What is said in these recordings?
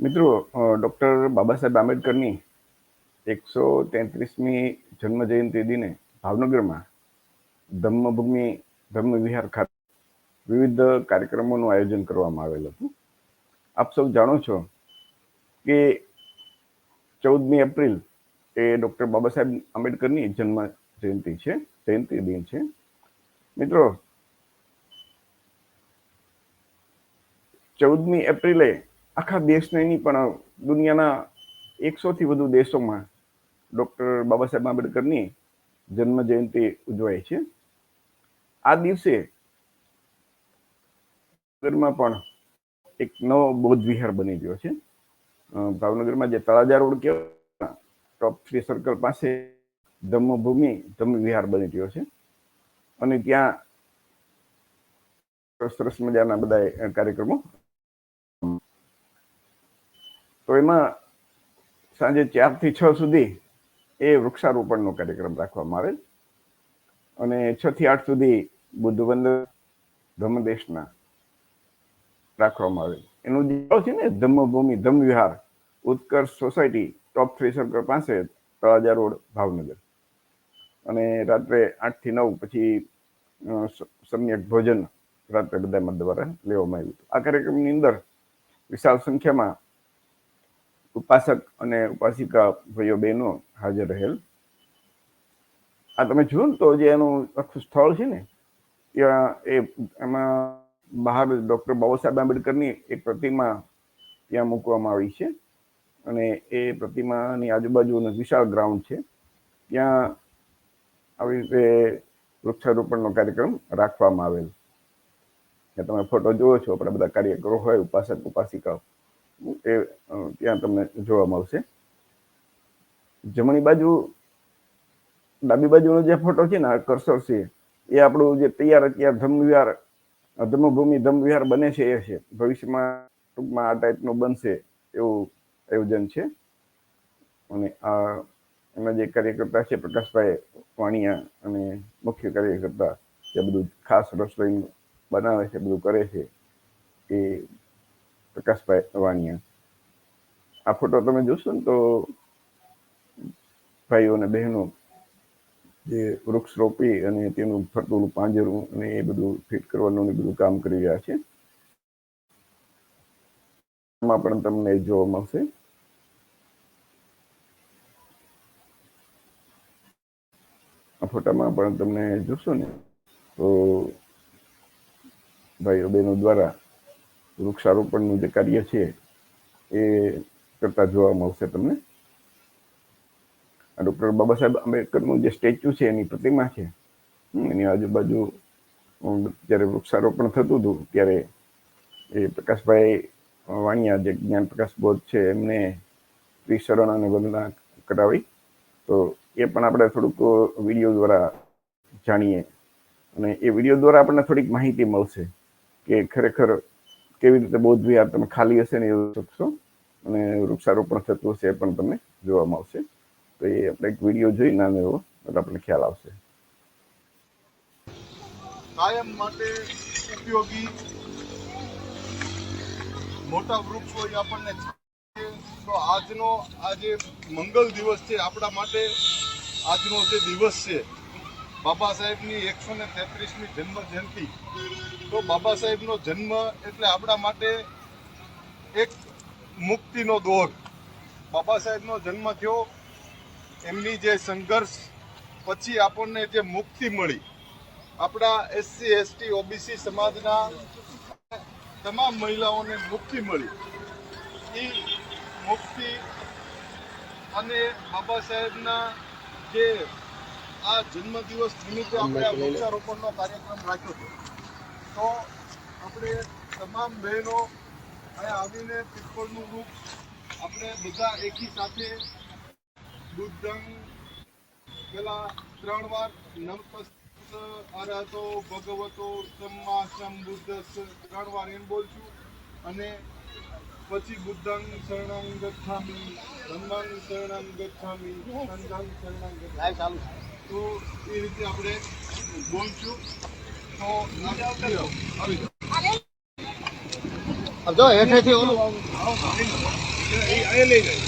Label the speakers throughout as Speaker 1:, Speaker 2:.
Speaker 1: મિત્રો ડૉક્ટર બાબા સાહેબ આંબેડકરની એકસો તેત્રીસમી જન્મ જયંતિ દિને ભાવનગરમાં ધમ્મભૂમિ ધમ્મ વિહાર ખાતે વિવિધ કાર્યક્રમોનું આયોજન કરવામાં આવેલ હતું. આપ સૌ જાણો છો કે ચૌદમી એપ્રિલ એ ડૉક્ટર બાબા સાહેબ આંબેડકરની જન્મ જયંતિ છે, જયંતિ દિન છે. મિત્રો, ચૌદમી એપ્રિલે આખા દેશને નહીં, પણ દુનિયાના એકસોથી વધુ દેશોમાં ડૉક્ટર બાબા સાહેબ આંબેડકરની જન્મ જયંતિ ઉજવાય છે. આ દિવસે ભાવનગરમાં પણ એક નવો બૌદ્ધ વિહાર બની ગયો છે. ભાવનગરમાં જે તળાજા રોડ કહેવાય, ટોપ થ્રી સર્કલ પાસે ધમ્મભૂમિ ધમ્મ વિહાર બની ગયો છે. અને ત્યાં સરસ મજાના બધા કાર્યક્રમો તો એમાં સાંજે ચારથી છ સુધી એ વૃક્ષારોપણનો કાર્યક્રમ રાખવામાં આવે અને છ થી આઠ સુધી બુદ્ધ વંદન ધમ્મદેશના રાખવામાં આવે એનું જે છે ને Dhammabhumi Dhammavihar Utkarsh society, top three circle પાસે તળાજા રોડ, ભાવનગર. અને રાત્રે આઠથી નવ પછી સમ્યક ભોજન રાત્રે બધા દ્વારા લેવામાં આવ્યું આ કાર્યક્રમની અંદર વિશાળ સંખ્યામાં ઉપાસક અને ઉપાસિકા ભાઈઓ બહેનો હાજર રહેલ. આ તમે જુઓ ને તો જે એનું આખું સ્થળ છે ને, ત્યાં એ એમાં બહાર ડૉક્ટર બાબા સાહેબ આંબેડકરની એક પ્રતિમા ત્યાં મૂકવામાં આવી છે અને એ પ્રતિમાની આજુબાજુનો વિશાળ ગ્રાઉન્ડ છે. ત્યાં આવી રીતે વૃક્ષારોપણનો કાર્યક્રમ રાખવામાં આવેલ. તમે ફોટો જુઓ છો, આપણા બધા કાર્યકરો હોય, ઉપાસક ઉપાસિકાઓ એ ત્યાં તમને જોવા મળશે. જમણી બાજુ, ડાબી બાજુનો જે ફોટો છે ને કરસર છે, એ આપણું જે તૈયાર અત્યારે ધમ્મવિહાર ધમ્મભૂમિ વિહાર બને છે, એ છે. ભવિષ્યમાં ટૂંકમાં આ ટાઈપનું બનશે એવું આયોજન છે. અને આ, એના જે કાર્યકર્તા છે, પ્રકાશભાઈ વાણિયા અને મુખ્ય કાર્યકર્તા, જે બધું ખાસ રસોઈ બનાવે છે, બધું કરે છે, એ પ્રકાશભાઈ વાણિયા. આ ફોટો તમે જોશો ને તો ભાઈઓ અને બહેનો જે વૃક્ષ રોપી અને તેનું ફરતું પાંજરું અને એ બધું ફિટ કરવાનું બધું કામ કરી રહ્યા છે. એમાં પણ તમને જોવા મળશે. આ ફોટામાં પણ તમને જોશો ને તો ભાઈઓ બહેનો દ્વારા વૃક્ષારોપણનું જે કાર્ય છે એ કરતા જોવા મળશે તમને. આ ડૉક્ટર બાબા સાહેબ આંબેડકરનું જે સ્ટેચ્યુ છે, એની પ્રતિમા છે એની આજુબાજુ જ્યારે વૃક્ષારોપણ થતું હતું, ત્યારે એ પ્રકાશભાઈ વાણિયા, જે જ્ઞાન પ્રકાશ બોધ છે, એમને ત્રિશરણ અને વંદના કરાવી. તો એ પણ આપણે થોડુંક વીડિયો દ્વારા જાણીએ અને એ વીડિયો દ્વારા આપણને થોડીક માહિતી મળશે કે ખરેખર કેવી રીતે બૌદ્ધ વિહાર તમે ખાલી હશે ને એવું શકશો અને વૃક્ષારોપણ થતું હશે એ પણ તમને જોવા મળશે. તો એ આપણે એક વીડિયો જોઈ નાનો એવો એટલે આપણને ખ્યાલ આવશે.
Speaker 2: કાયમ માટે ઉપયોગી મોટા વૃક્ષો એ આપણને તો આજનો આજે મંગલ દિવસ છે, આપણા માટે આજનો જે દિવસ છે બાબા સાહેબની એકસો ને તેત્રીસમી જન્મ જયંતિ તો બાબા સાહેબનો જન્મ એટલે આપણા માટે એક મુક્તિનો દોર. બાબા સાહેબનો જન્મ થયો, એમની જે સંઘર્ષ, પછી આપણને જે મુક્તિ મળી. આપણા એસસી, એસટી, ઓબીસી સમાજના તમામ મહિલાઓને મુક્તિ મળી. એ મુક્તિ અને બાબા સાહેબના જે આ જન્મદિવસ નિમિત્તે આપણે આ વૃક્ષારોપણનો કાર્યક્રમ રાખ્યો છે. તો આપણે તમામ બહેનો અહીંયા આવીને પીપળનું વૃક્ષ આપણે બધા એકી સાથે બુદ્ધંગ પેલા ત્રણ વાર નમસ્ત આરાધો ભગવતો સમા સમબુદ્ધ ત્રણ વાર એમ બોલશું અને પછી બુદ્ધં શરણં ગચ્છામિ ધમ્મં શરણં ગચ્છામિ સંઘં શરણં ગચ્છામિ. તો એ રીતે આપણે બોલશું. તો આવી
Speaker 3: જો હેઠેથી ઓલું.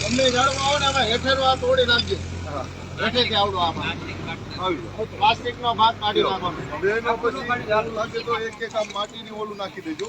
Speaker 3: તમને જાણવા આવો ને આમાં હેઠેનો આ તોડી નાખજો. હેઠેથી આવડો આમાં. પ્લાસ્ટિકનો ભાગ કાઢી નાખવાનો.
Speaker 2: બેનો પછી ચાલુ લાગે તો એક એક આમ માટીની ઓલું નાખી દેજો.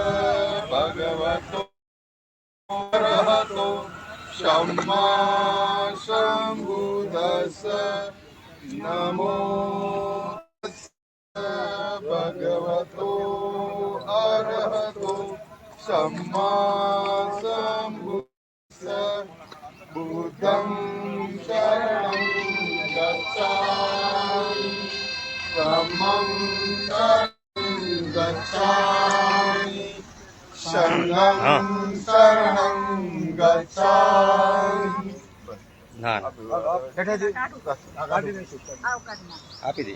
Speaker 2: क्षमा शम्भुदस नमो भगवतो अर्हतो सम्मा सम्भुदस भूतं शरणं गच्छामि समं गच्छामि शरणं शरणं
Speaker 4: ના ના. આપી દે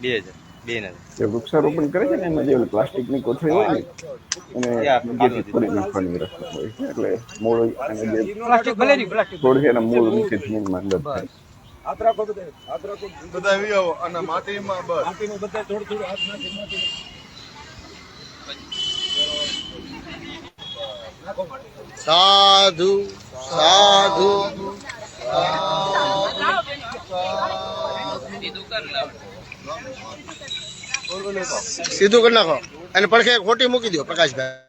Speaker 4: બે હજાર બે ને
Speaker 1: જે વૃક્ષારોપણ કરે છે ને એમાં જે પ્લાસ્ટિકની કોથળી હોય ને એને નીચેથી ફોડી નાખવાની રસ્તો હોય છે એટલે મૂળ અને જે
Speaker 5: પ્લાસ્ટિક ભલે નહીં પ્લાસ્ટિક
Speaker 1: છોડ છે એના મૂળ નીચે જમીનમાં અંદર થાય
Speaker 2: બધા આવી આવો અને માટીમાં બસ.
Speaker 3: સાધુ સાધુ સીધું કરી નાખો અને પડખે એક ખોટી મૂકી દો પ્રકાશભાઈ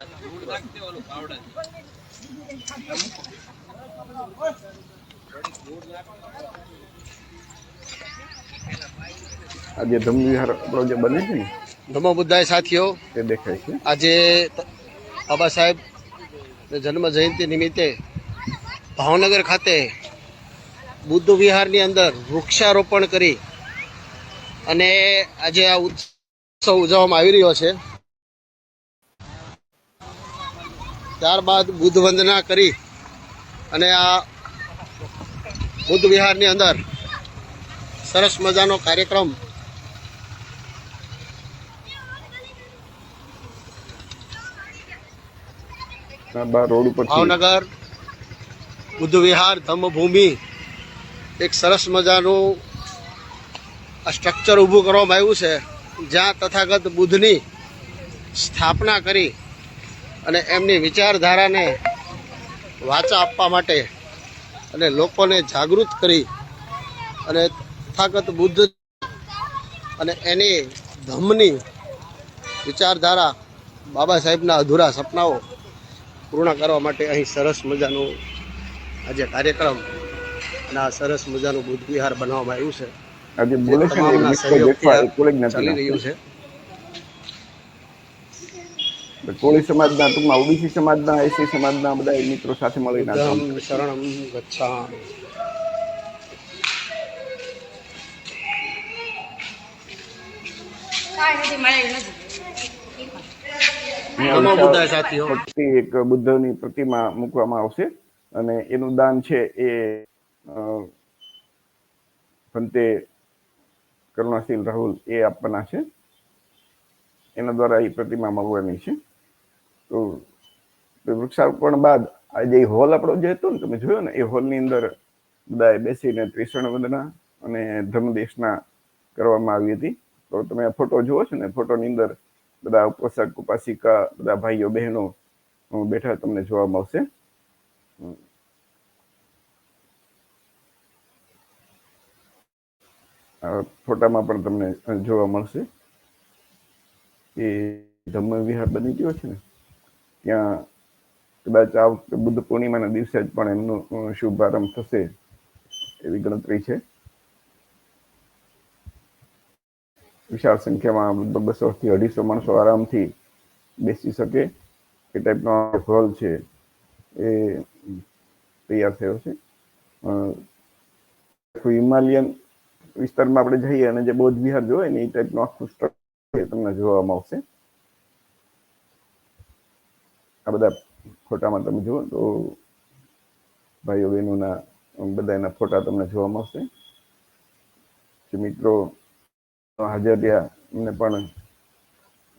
Speaker 1: આ જે ધમ્મ વિહાર આપણો જે બને છે ને?
Speaker 3: ધમો બુદ્ધાય સાથીઓ
Speaker 1: તે દેખાય છે.
Speaker 3: આજે બાબા સાહેબ જન્મ જયંતિ નિમિત્તે ભાવનગર ખાતે બુદ્ધ વિહારની અંદર વૃક્ષારોપણ કરી અને આજે આ ઉત્સવ ઉજવવામાં આવી રહ્યો છે. ત્યારબાદ બુદ્ધ વંદના કરી અને આ બુદ્ધ વિહારની અંદર સરસ મજાનો કાર્યક્રમ
Speaker 1: રોડ ઉપર
Speaker 3: ભાવનગર, બુદ્ધ વિહાર, ધમ્મભૂમિ, એક સરસ મજાનું સ્ટ્રક્ચર ઊભું કરવામાં આવ્યું છે. જ્યાં તથાગત બુદ્ધની સ્થાપના કરી અને એમની વિચારધારાને વાચા આપવા માટે અને લોકોને જાગૃત કરી અને તથાગત બુદ્ધ અને એની ધમ્મની વિચારધારા બાબા સાહેબના અધૂરા સપનાઓ પૂર્ણ કરવા માટે અહીં સરસ મજાનું આજે કાર્યક્રમ અને આ સરસ મજાનું બુદ્ધ વિહાર બનાવવામાં આવ્યું છે.
Speaker 1: જે
Speaker 3: તમામના સહયોગથી ચાલી રહ્યું છે.
Speaker 1: કોળી સમાજના ટૂંકમાં ઓબીસી સમાજના એસી સમાજના બધા મિત્રો સાથે મળીને
Speaker 3: શરણ શરણમ ગચ્છામિ.
Speaker 5: કાંઈ નથી મળ્યું નથી
Speaker 1: અહીંયા
Speaker 3: નમો
Speaker 1: વિશાળ
Speaker 3: બુદ્ધાય સાથીઓ
Speaker 1: મોટી એક બુદ્ધની પ્રતિમા મૂકવામાં આવશે અને એનું દાન છે એ અ, કરુણાશીલ રાહુલ એ આપવાના છે. એના દ્વારા એ પ્રતિમા મળવાની છે. તો તો વૃક્ષારોપણ બાદ આ જે હોલ આપણો જે હતો ને તમે જોયો ને એ હોલની અંદર બધાએ બેસીને ત્રિશણ વંદના અને ધર્મદેશના કરવામાં આવી હતી. તો તમે આ ફોટો જુઓ છો ને ફોટોની અંદર બધા ઉપાસક ઉપાસિકા, બધા ભાઈઓ, બહેનો બેઠા તમને જોવા મળશે. ફોટામાં પણ તમને જોવા મળશે. એ ધમ્મ વિહાર બની ગયો છે ને, ત્યાં કદાચ આ વખતે બુદ્ધ પૂર્ણિમાના દિવસે જ પણ એમનો શુભારંભ થશે એવી ગણતરી છે. વિશાળ સંખ્યામાં લગભગ બસો થી અઢીસો માણસો આરામથી બેસી શકે એ ટાઈપનો હોલ છે એ તૈયાર થયો છે. હિમાલયન વિસ્તારમાં આપણે જઈએ અને જે બૌદ્ધ વિહાર જોઈએ ને એ ટાઈપનું આખું સ્ટ્રક્ચર તમને જોવા આવશે. આ બધા ફોટામાં તમે જુઓ તો ભાઈઓ બહેનોના બધા એના ફોટા તમને જોવા મળશે જે મિત્રો હાજર રહ્યા. એમને પણ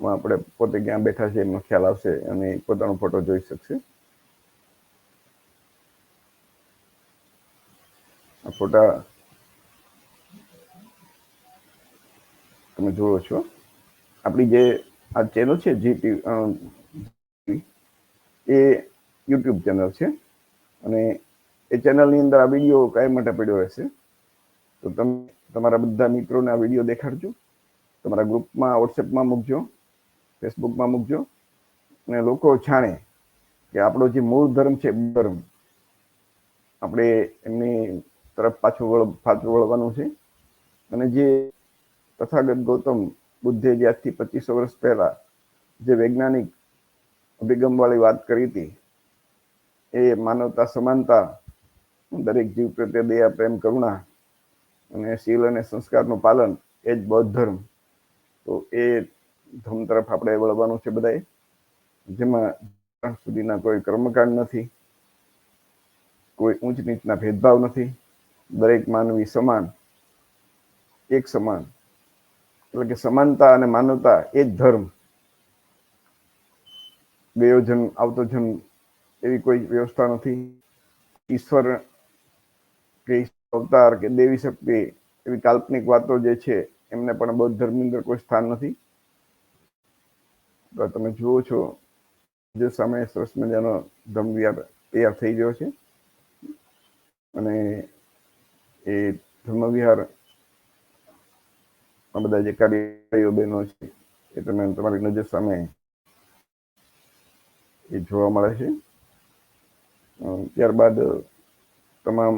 Speaker 1: આપણે પોતે ક્યાં બેઠા છે એમનો ખ્યાલ આવશે અને પોતાનો ફોટો જોઈ શકશે. આ ફોટા તમે જુઓ છો. આપણી જે આ ચેનલ છે જી એ યુટ્યુબ ચેનલ છે. અને એ ચેનલની અંદર આ વીડિયો કઈ માટે પડ્યો રહેશે. તો તમે તમારા બધા મિત્રોને આ વીડિયો દેખાડજો. તમારા ગ્રુપમાં, વોટ્સએપમાં મૂકજો, ફેસબુકમાં મૂકજો. અને લોકો જાણે કે આપણો જે મૂળ ધર્મ છે, ધર્મ, આપણે એમની તરફ પાછું વળ, પાછું વળવાનું છે. અને જે તથાગત ગૌતમ બુદ્ધે જે આજથી પચીસો વર્ષ પહેલા જે વૈજ્ઞાનિક અભિગમવાળી વાત કરી હતી, એ માનવતા, સમાનતા, દરેક જીવ પ્રત્યે દયા, પ્રેમ, કરુણા અને શીલ અને સંસ્કારનું પાલન એ જ બૌદ્ધ ધર્મ. તો એ ધર્મ તરફ આપણે વળવાનું છે બધાએ. જેમાં સુધીના કોઈ કર્મકાંડ નથી, કોઈ ઊંચ નીચના ભેદભાવ નથી, દરેક માનવી સમાન, એક સમાન. એટલે કે સમાનતા અને માનવતા એ જ ધર્મ. ગયો જન્મ આવતો જન્મ એવી કોઈ વ્યવસ્થા નથી. ઈશ્વર કે અવતાર કે દેવી શક્તિ એવી કાલ્પનિક વાતો જે છે, એમને પણ બૌદ્ધ ધર્મની અંદર કોઈ સ્થાન નથી. તો તમે જુઓ છો, જે સામે સરસ મજાનો ધર્મવિહાર તૈયાર થઈ ગયો છે. અને એ ધર્મવિહાર બધા જે કાર્યો બહેનો છે, એ તમે તમારી નજર સામે એ જોવા મળે છે. ત્યારબાદ તમામ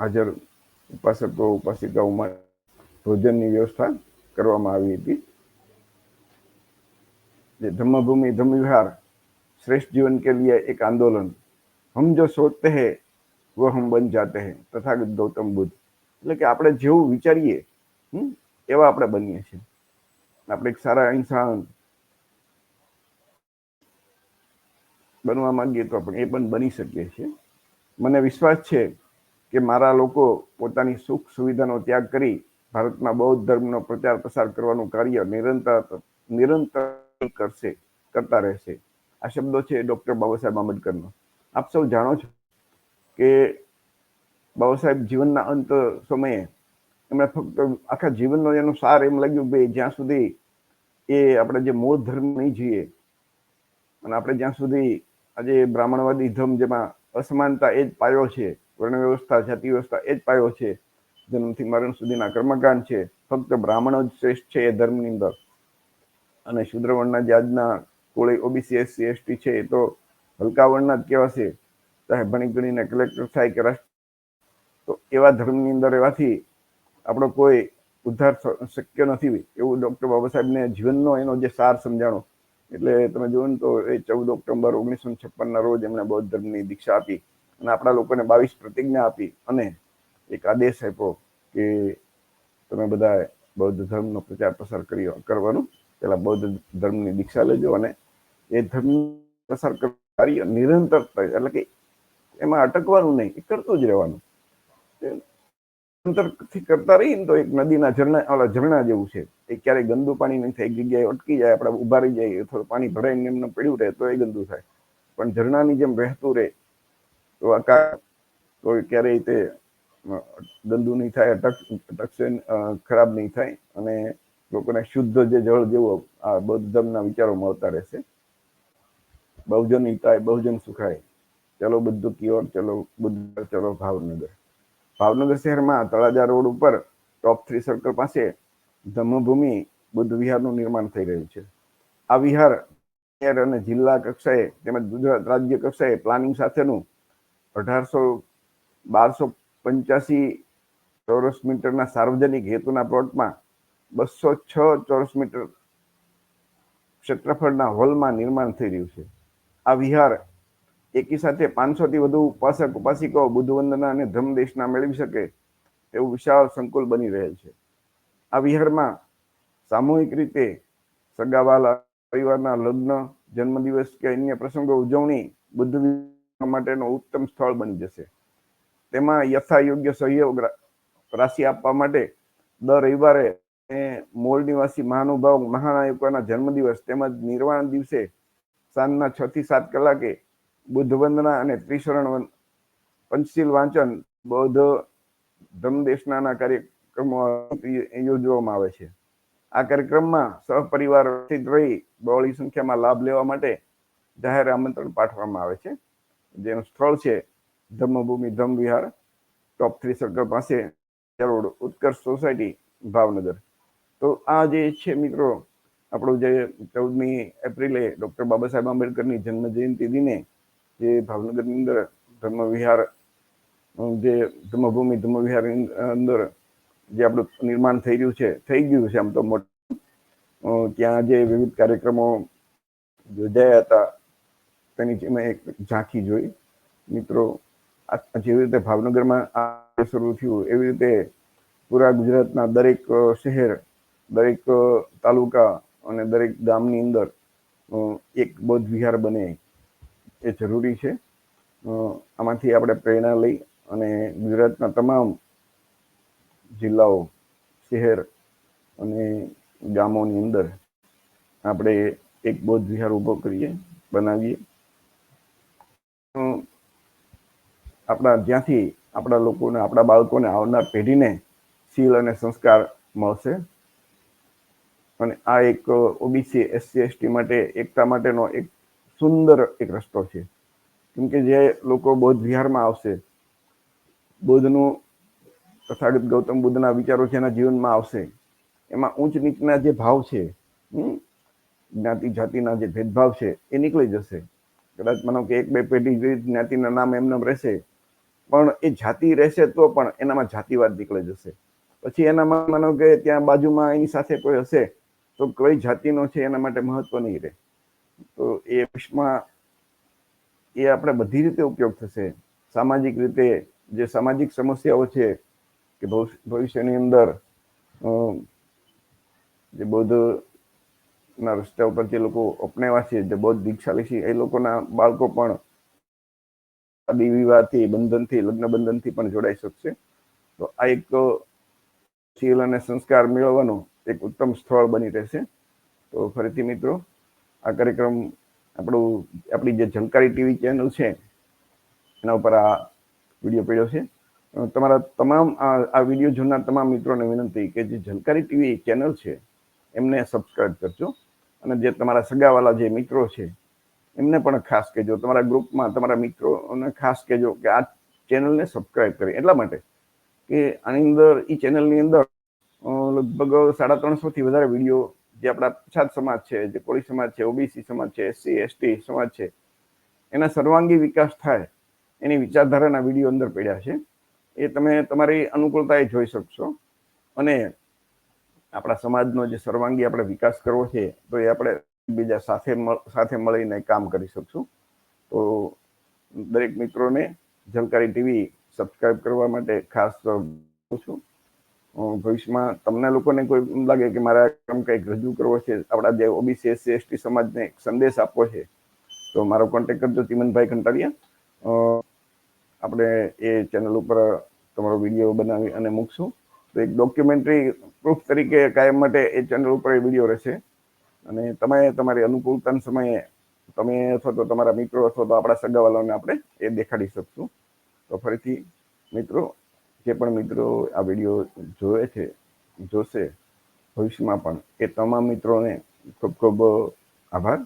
Speaker 1: હાજર ઉપાસકો ઉપાસિકાઓમાં ભોજનની વ્યવસ્થા કરવામાં આવી હતી. જે ધમ્મભૂમિ ધમ્મવિહાર શ્રેષ્ઠ જીવન કે लिए એક આંદોલન. હમ જો सोचते हैं વો હમ બન जाते हैं તથાગત ગૌતમ બુદ્ધ. એટલે કે આપણે જેવું વિચારીએ, હમ, એવા આપણે બનીએ છીએ. આપણે એક સારા ઇન્સાન બનવા માંગીએ તો આપણે એ પણ બની શકીએ છીએ. મને વિશ્વાસ છે કે મારા લોકો પોતાની સુખ સુવિધાનો ત્યાગ કરી ભારતમાં બૌદ્ધ ધર્મનો પ્રચાર પ્રસાર કરવાનું કાર્ય નિરંતર નિરંતર કરશે, કરતા રહેશે. આ શબ્દો છે ડૉક્ટર બાબા સાહેબ આંબેડકરનો. આપ સૌ જાણો છો કે બાબા સાહેબ જીવનના અંત સમયે એમણે ફક્ત આખા જીવનનો એનો સાર એમ લાગ્યું કે જ્યાં સુધી એ આપણે જે મૂળ ધર્મ નહીં જોઈએ અને આપણે જ્યાં સુધી આજે બ્રાહ્મણવાદી ધર્મ જેમાં અસમાનતા એ જ પાયો છે વર્ણ વ્યવસ્થા જાતિ વ્યવસ્થા એ જ પાયો છે. જન્મથી મરણ સુધીના કર્મકાંડ છે. ફક્ત બ્રાહ્મણ જ શ્રેષ્ઠ છે એ ધર્મની અંદર. અને શુદ્ર વર્ણના જે આજના કોળી ઓબીસી એસસી એસટી છે એ તો હલકા વર્ણના જ કહેવાશે ચાહે ભણી ગણીને કલેક્ટર થાય કે રાષ્ટ્ર તો એવા ધર્મની અંદર રહેવાથી આપણો કોઈ ઉદ્ધાર શક્ય નથી. એવું ડૉક્ટર બાબા સાહેબને જીવનનો એનો જે સાર સમજાણો. એટલે તમે ને તો એ ચૌદ ઓક્ટોબર ઓગણીસો છપ્પનના રોજ એમણે બૌદ્ધ ધર્મની દીક્ષા આપી. અને આપણા લોકોને બાવીસ પ્રતિજ્ઞા આપી અને એક આદેશ આપ્યો કે તમે બધા બૌદ્ધ ધર્મનો પ્રચાર પ્રસાર કરી કરવાનું. પેલા બૌદ્ધ ધર્મની દીક્ષા લેજો અને એ ધર્મ પ્રસાર કાર્ય નિરંતર એટલે કે એમાં અટકવાનું નહીં, એ કરતું જ રહેવાનું. નિરંતરથી કરતા રહીએ ને તો એક નદીના ઝરણા, ઓલા ઝરણા જેવું છે. એ ક્યારેય ગંદુ પાણી નહીં થાય, એક જગ્યાએ અટકી જાય, આપણે ઊભા રહી જાય, અથવા પાણી ભરાઈને એમને પડ્યું રહે, તો એ ગંદુ થાય. પણ ઝરણાની જેમ વહેતું રહે આકાશ કોઈ ક્યારેય તે ગંદુ નહીં થાય, અટક, અટકશે ખરાબ નહીં થાય અને લોકોને શુદ્ધ જે જળ જેવો આ બૌદ્ધ ધર્મના વિચારો મળતા રહેશે. બહુજન હિતાય, બહુજન સુખાય. ચલો બધું કિયોર ચલો બુદ્ધ ચલો ભાવનગર. ભાવનગર શહેરમાં તળાજા રોડ ઉપર ટોપ થ્રી સર્કલ પાસે ધમ્મભૂમિ બુદ્ધ વિહારનું નિર્માણ થઈ રહ્યું છે. આ વિહાર અને જિલ્લા કક્ષાએ તેમજ ગુજરાત રાજ્ય કક્ષાએ પ્લાનિંગ સાથેનું અઢારસો બારસો પંચ્યાસી ચોરસ મીટરના સાર્વજનિક હેતુના પ્લોટમાં બસો છ ચોરસ મીટર ક્ષેત્રફળના હોલમાં નિર્માણ થઈ રહ્યું છે. આ વિહાર એકી સાથે પાંચસો થી વધુ ઉપાસક ઉપાસિકો બુદ્ધવંદના અને ધર્મદેશના મેળવી શકે એવું વિશાળ સંકુલ બની રહેલ છે. આ વિહારમાં સામૂહિક રીતે સગાવાલા, પરિવારના લગ્ન, જન્મદિવસ કે અન્ય પ્રસંગો ઉજવણી બુદ્ધ માટેનો ઉત્તમ સ્થળ બની જશે. તેમાં યથાયોગ્ય સહયોગ રાશિ આપવા માટે દર રવિવારે મૂળ નિવાસી મહાનુભાવ મહાનાયકોના જન્મદિવસ તેમજ નિર્વાણ દિવસે સાંજના છ થી સાત કલાકે બુદ્ધ વંદના અને ત્રિશરણ પંચશીલ વાંચન બૌદ્ધ ધર્મદેશનાના કાર્યક્રમો યોજવામાં આવે છે. આ કાર્યક્રમમાં સહપરિવાર રહી બહોળી સંખ્યામાં લાભ લેવા માટે જાહેર આમંત્રણ પાઠવવામાં આવે છે. જેનું સ્થળ છે Dhammabhumi Dharmavihar top three circle પાસે રોડ ઉત્કર્ષ સોસાયટી ભાવનગર. તો આ જે છે મિત્રો, આપણું જે ચૌદમી એપ્રિલે ડૉક્ટર બાબા સાહેબ આંબેડકરની જન્મ જયંતિ દિને, જે ભાવનગરની અંદર ધર્મ વિહાર જે ધર્મભૂમિ ધર્મ વિહારની અંદર જે આપણું નિર્માણ થઈ રહ્યું છે, થઈ ગયું છે આમ તો મોટું. ત્યાં જે વિવિધ કાર્યક્રમો યોજાયા હતા. તેની જે મેં એક ઝાંખી જોઈ. મિત્રો જેવી રીતે ભાવનગરમાં આ શરૂ થયું, એવી રીતે પૂરા ગુજરાતના દરેક શહેર, દરેક તાલુકા અને દરેક ગામની અંદર એક બૌદ્ધ વિહાર બને એ જરૂરી છે. આમાંથી આપણે પ્રેરણા લઈ અને ગુજરાતના તમામ જિલ્લાઓ, શહેર અને ગામોની અંદર આપણે એક બૌદ્ધ વિહાર ઊભો કરીએ, બનાવીએ. આપણા જ્યાંથી આપણા લોકોને, આપણા બાળકોને આવનાર પેઢીને શીલ અને સંસ્કાર મળશે. અને આ એક ઓબીસી એસસી એસટી માટે એકતા માટેનો એક સુંદર એક રસ્તો છે. કેમ કે જે લોકો બૌદ્ધ વિહારમાં આવશે, બૌદ્ધનું તથાગત ગૌતમ બુદ્ધના વિચારો જેના જીવનમાં આવશે, એમાં ઊંચ નીચના જે ભાવ છે જ્ઞાતિ જાતિના જે ભેદભાવ છે, એ નીકળી જશે. કદાચ માનો કે એક બે પેઢી વિવિધ જ્ઞાતિના નામ એમને રહેશે, પણ એ જાતિ રહેશે તો પણ એનામાં જાતિવાદ નીકળી જશે. પછી એનામાં માનો કે ત્યાં બાજુમાં એની સાથે કોઈ હશે, તો કઈ જાતિનો છે એના માટે મહત્વ નહીં રહે. તો એ વિશ્વમાં એ આપણે બધી રીતે ઉપયોગ થશે. સામાજિક રીતે જે સામાજિક સમસ્યાઓ છે કે ભવિ- ભવિષ્યની અંદર જે બૌદ્ધ ના રસ્તા ઉપર જે લોકો અપનાવ્યા છે જે બૌદ્ધ દીક્ષાલી છે. એ લોકોના બાળકો પણ વિવાહથી, બંધનથી, લગ્ન બંધનથી પણ જોડાઈ શકશે. તો આ એક શીલ અને સંસ્કાર મેળવવાનું એક ઉત્તમ સ્થળ બની રહેશે. તો ફરીથી મિત્રો, આ કાર્યક્રમ આપણું, આપણી જે ઝંકારી ટીવી ચેનલ છે, એના ઉપર આ વીડિયો પડ્યો છે. તમારા તમામ આ વીડિયો જોનાર તમામ મિત્રોને વિનંતી કે જે ઝલકારી ટીવી ચેનલ છે, એમને સબસ્ક્રાઈબ કરજો. અને જે તમારા સગાવાલા જે મિત્રો છે, એમને પણ ખાસ કહેજો. તમારા ગ્રુપમાં તમારા મિત્રોને ખાસ કહેજો કે આ ચેનલને સબસ્ક્રાઈબ કરી. એટલા માટે કે આની અંદર એ ચેનલની અંદર લગભગ સાડા ત્રણસોથી વધારે વીડિયો જે આપણા પછાત સમાજ છે, જે કોળી સમાજ છે, ઓબીસી સમાજ છે, એસસી, એસટી સમાજ છે, એના સર્વાંગી વિકાસ થાય એની વિચારધારાના વીડિયો અંદર પડ્યા છે. એ તમે તમારી અનુકૂળતાએ જોઈ શકશો. અને આપણા સમાજનો જે સર્વાંગી આપણે વિકાસ કરવો છે, તો એ આપણે બીજા સાથે સાથે મળીને કામ કરી શકશું. તો દરેક મિત્રોને જલકારી ટીવી સબસ્ક્રાઇબ કરવા માટે ખાસ છું. ભવિષ્યમાં તમને લોકોને કોઈ એમ લાગે કે મારે કામ કંઈક રજૂ કરવો છે, આપણા જે ઓબીસી, એસસી, એસટી સમાજને એક સંદેશ આપવો છે, તો મારો કોન્ટેક કરજો ચિમનભાઈ કંટારિયા આપણે એ ચેનલ ઉપર તમારો વીડિયો બનાવી અને મૂકશું. તો એક ડોક્યુમેન્ટરી પ્રૂફ તરીકે કાયમ માટે એ ચેનલ ઉપર એ વીડિયો રહેશે. અને તમે તમારી અનુકૂળતાના સમયે તમે અથવા તો તમારા મિત્રો અથવા તો આપણા સગાવાલાઓને આપણે એ દેખાડી શકશું. તો ફરીથી, મિત્રો, જે પણ મિત્રો આ વીડિયો જોવે છે, જોશે, ભવિષ્યમાં પણ એ તમામ મિત્રોને ખૂબ ખૂબ આભાર.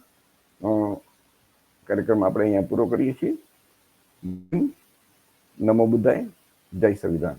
Speaker 1: કાર્યક્રમ આપણે અહીંયા પૂરો કરીએ છીએ. નમો બુદ્ધાય, જય સંવિધાન.